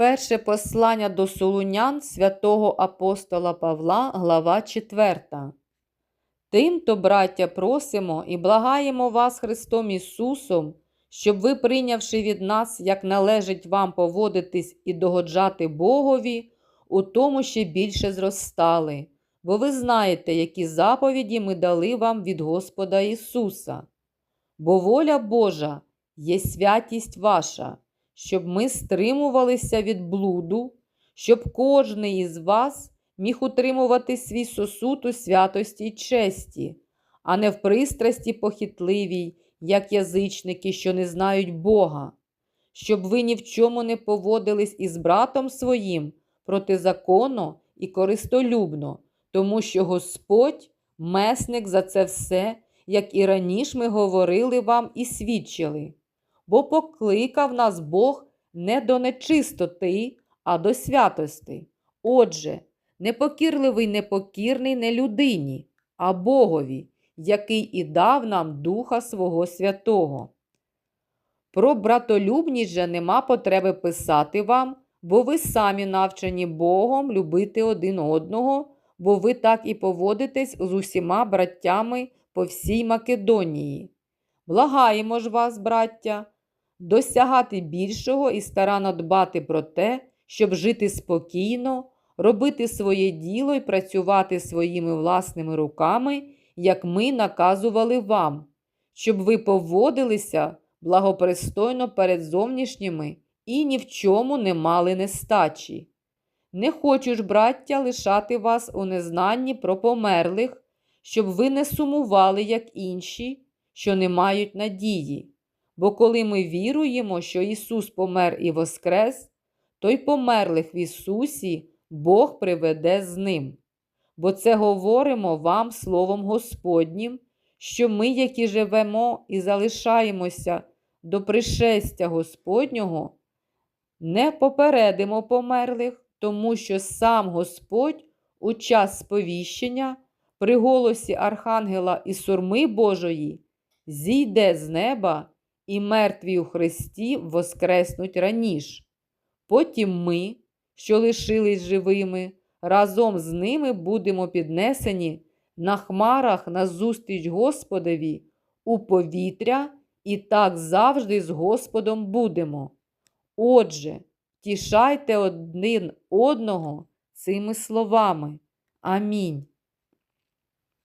Перше послання до Солунян святого апостола Павла, глава 4. Тимто, браття, просимо і благаємо вас Христом Ісусом, щоб ви, прийнявши від нас, як належить вам поводитись і догоджати Богові, у тому ще більше зростали, бо ви знаєте, які заповіді ми дали вам від Господа Ісуса. Бо воля Божа є святість ваша, щоб ми стримувалися від блуду, щоб кожний із вас міг утримувати свій сосуд у святості й честі, а не в пристрасті похитливій, як язичники, що не знають Бога, щоб ви ні в чому не поводились із братом своїм протизаконно і користолюбно, тому що Господь месник за це все, як і раніше ми говорили вам і свідчили. Бо покликав нас Бог не до нечистоти, а до святости. Отже, непокірливий непокірний не людині, а Богові, який і дав нам Духа Свого Святого. Про братолюбність же нема потреби писати вам, бо ви самі навчені Богом любити один одного, бо ви так і поводитесь з усіма браттями по всій Македонії. Благаємо ж вас, браття, досягати більшого і старанно дбати про те, щоб жити спокійно, робити своє діло і працювати своїми власними руками, як ми наказували вам, щоб ви поводилися благопристойно перед зовнішніми і ні в чому не мали нестачі. Не хочу ж, браття, лишати вас у незнанні про померлих, щоб ви не сумували, як інші, що не мають надії. Бо коли ми віруємо, що Ісус помер і воскрес, то й померлих в Ісусі Бог приведе з Ним. Бо це говоримо вам Словом Господнім, що ми, які живемо і залишаємося до пришестя Господнього, не попередимо померлих, тому що сам Господь у час сповіщення при голосі Архангела і сурми Божої зійде з неба і мертві у Христі воскреснуть раніше. Потім ми, що лишились живими, разом з ними будемо піднесені на хмарах назустріч Господові у повітря, і так завжди з Господом будемо. Отже, тішайте один одного цими словами. Амінь.